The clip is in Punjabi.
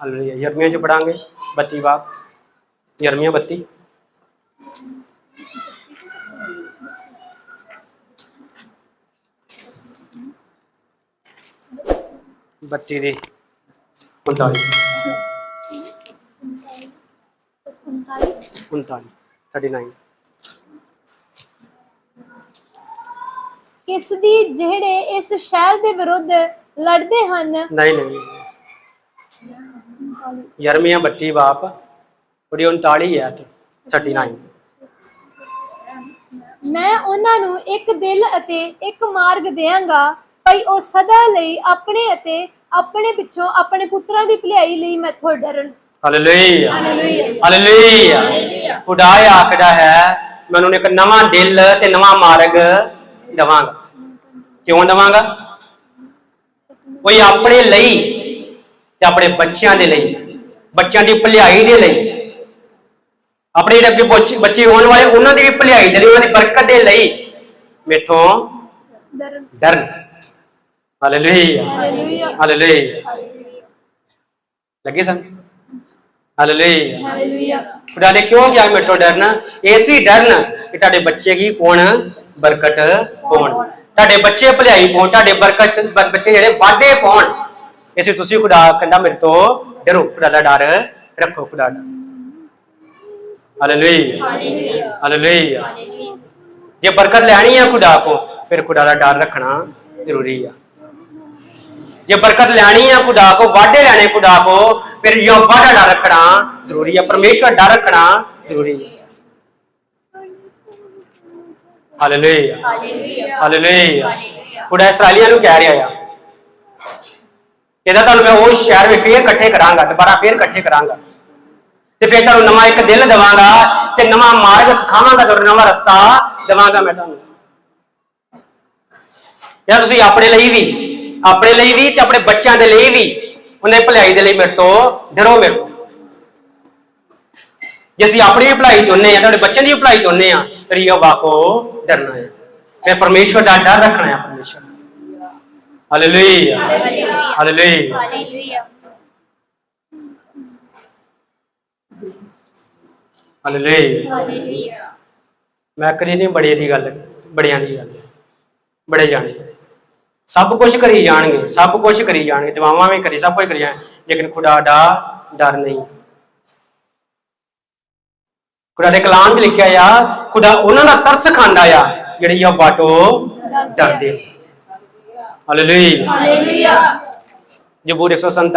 ਹਾਲੇਲੂਇਆ ਯਰਮੀਆ ਚ ਪੜਾਂਗੇ 32 ਬਾਬ ਯਰਮੀਆ 32 ਬੱਤੀ ਦੀ 39 39 39 ਕਿਸ ਦੀ ਜਿਹੜੇ ਇਸ ਸ਼ਹਿਰ ਦੇ ਵਿਰੁੱਧ ਲੜਦੇ ਹਨ? ਨਹੀਂ ਨਹੀਂ। ਯਰਮੀਆ 32 ਬਾਪ ਉਹਦੀ 39 ਹੈ 39 ਮੈਂ ਉਹਨਾਂ ਨੂੰ ਇੱਕ ਦਿਲ ਅਤੇ ਇੱਕ ਮਾਰਗ ਦੇਵਾਂਗਾ ਭਈ ਉਹ ਸਦਾ ਲਈ ਆਪਣੇ ਅਤੇ ਆਪਣੇ ਪਿੱਛੋਂ ਆਪਣੇ ਪੁੱਤਰਾਂ ਦੀ ਭਲਾਈ ਲਈ ਮੈਥੋਂ ਡਰਨ। ਹਾਲੇਲੂਇਆ ਹਾਲੇਲੂਇਆ ਹਾਲੇਲੂਇਆ ਖੁਦਾ ਆਖਦਾ ਹੈ ਮੈਂ ਉਹਨੂੰ ਇੱਕ ਨਵਾਂ ਦਿਲ ਤੇ ਨਵਾਂ ਮਾਰਗ ਦਵਾਂਗਾ। ਕਿਉਂ ਦਵਾਂਗਾ? ਕੋਈ ਆਪਣੇ ਲਈ ਤੇ ਆਪਣੇ ਬੱਚਿਆਂ ਦੇ ਲਈ ਬੱਚਿਆਂ ਦੀ ਭਲਾਈ ਦੇ ਲਈ। ਆਪਣੇ ਜਿਹੜੇ ਅੱਗੇ ਬੱਚੇ ਹੋਣ ਵਾਲੇ ਉਹਨਾਂ ਦੀ ਵੀ ਭਲਾਈ ਦੇ ਲਈ ਉਹਨਾਂ ਦੀ ਬਰਕਤ ਦੇ ਲਈ। ਮੇਥੋਂ ਡਰਨ। ਹਾਲੇਲੂਇਆ ਹਾਲੇਲੂਇਆ ਲੱਗੇ ਸਨ? ਹਾਲੇਲੂਇਆ ਹਾਲੇਲੂਇਆ ਖੁਦਾ ਨੇ ਕਿਉਂ ਕਿਹਾ ਡਰਨਾ? ਐਸੀ ਡਰਨ ਕਿ ਤੁਹਾਡੇ ਬੱਚੇ ਕੀ ਕੋਣ ਬਰਕਤ ਪਾਉਣ ਤੁਹਾਡੇ ਬੱਚੇ ਭਲਾਈ ਪਾਉਣ ਤੁਹਾਡੇ ਬਰਕਤ ਬੱਚੇ ਜਿਹੜੇ ਵਾਢੇ ਪਾਉਣ ਇਸੇ ਤੁਸੀਂ ਖੁਦਾ ਕਹਿੰਦਾ ਮੇਰੇ ਤੋਂ ਡਰੋ ਖੁਦਾ ਦਾ ਡਰ ਰੱਖੋ ਖੁਦਾ ਦਾ। ਹਾਲੇਲੂਇਆ ਹਾਲੇਲੂਇਆ ਜੇ ਬਰਕਤ ਲੈਣੀ ਹੈ ਖੁਦਾ ਕੋ ਫਿਰ ਖੁਦਾ ਦਾ ਡਰ ਰੱਖਣਾ ਜ਼ਰੂਰੀ ਆ। ਜੇ ਬਰਕਤ ਲੈਣੀ ਹੈ ਖੁਦਾ ਕੋ ਵਾਢੇ ਲੈਣੇ ਖੁਦਾ ਕੋ ਫਿਰ ਯੋਬਾ ਦਾ ਡਰ ਰੱਖਣਾ ਜ਼ਰੂਰੀ ਹੈ ਪਰਮੇਸ਼ਵਰ ਡਰ ਰੱਖਣਾ ਜ਼ਰੂਰੀ ਹੈ ਹਾਲੇਲੂਇਆ ਹਾਲੇਲੂਇਆ ਖੁਦਾ ਇਸਰਾਈਲੀਆਂ ਨੂੰ ਕਹਿ ਰਿਹਾ ਆ ਇਹਦਾ ਤੁਹਾਨੂੰ ਮੈਂ ਉਹ ਸ਼ਹਿਰ ਵਿੱਚ ਫੇਰ ਇਕੱਠੇ ਕਰਾਂਗਾ, ਦੁਬਾਰਾ ਫੇਰ ਇਕੱਠੇ ਕਰਾਂਗਾ। ਤੇ ਫਿਰ ਤੁਹਾਨੂੰ ਨਵਾਂ ਇੱਕ ਦਿਲ ਦਵਾਂਗਾ ਤੇ ਨਵਾਂ ਮਾਰਗ ਸਿਖਾਵਾਂਗਾ ਤੁਹਾਨੂੰ ਨਵਾਂ ਰਸਤਾ ਦਵਾਂਗਾ ਮੈਂ ਤੁਹਾਨੂੰ। ਯਾਰ ਤੁਸੀਂ ਆਪਣੇ ਲਈ ਵੀ, ਆਪਣੇ ਲਈ ਵੀ ਤੇ ਆਪਣੇ ਬੱਚਿਆਂ ਦੇ ਲਈ ਵੀ ਉਹਨੇ ਭਲਾਈ ਦੇ ਲਈ ਮੇਰੇ ਤੋਂ ਡਰੋ ਮੇਰੇ ਤੋਂ। ਜੇ ਅਸੀਂ ਆਪਣੀ ਵੀ ਭਲਾਈ ਚਾਹੁੰਦੇ ਆ ਤੁਹਾਡੇ ਬੱਚਿਆਂ ਦੀ ਵੀ ਭਲਾਈ ਚਾਹੁੰਦੇ ਆ ਫਿਰ ਇਹ ਵਾਕੋ ਡਰਨਾ ਹੈ। ਫਿਰ ਪਰਮੇਸ਼ਵਰ ਦਾ ਡਰ ਰੱਖਣਾ ਹੈ, ਪਰਮੇਸ਼ਵਰ ਹਾਲੇਲੂਇਆ ਮੈਂ ਕਰੀ ਨਹੀਂ ਬੜੇ ਦੀ ਗੱਲ ਬੜਿਆਂ ਦੀ ਗੱਲ ਬੜੇ ਜਾਣੇ। ਸਭ ਕੁਝ ਕਰੀ ਜਾਣਗੇ ਸਭ ਕੁਝ ਕਰੀ ਜਾਣਗੇ ਦੁਆਵਾਂ ਵੀ ਕਰੀ ਸਭ ਕੁਝ ਕਰੀ ਜਾਣ ਲੇਕਿਨ ਖੁਦਾ ਦਾ ਡਰ ਨਹੀਂ। ਖੁਦਾ ਦੇ ਕਲਾਮ ਵਿੱਚ ਲਿਖਿਆ ਆ ਖੁਦਾ ਉਹਨਾਂ ਦਾ ਤਰਸ ਖਾਂਦਾ ਆ ਜਿਹੜੀ ਆ ਬਾਟੋ ਡਰਦੇ। Hallelujah hallelujah ਜ਼ਬੂਰ 147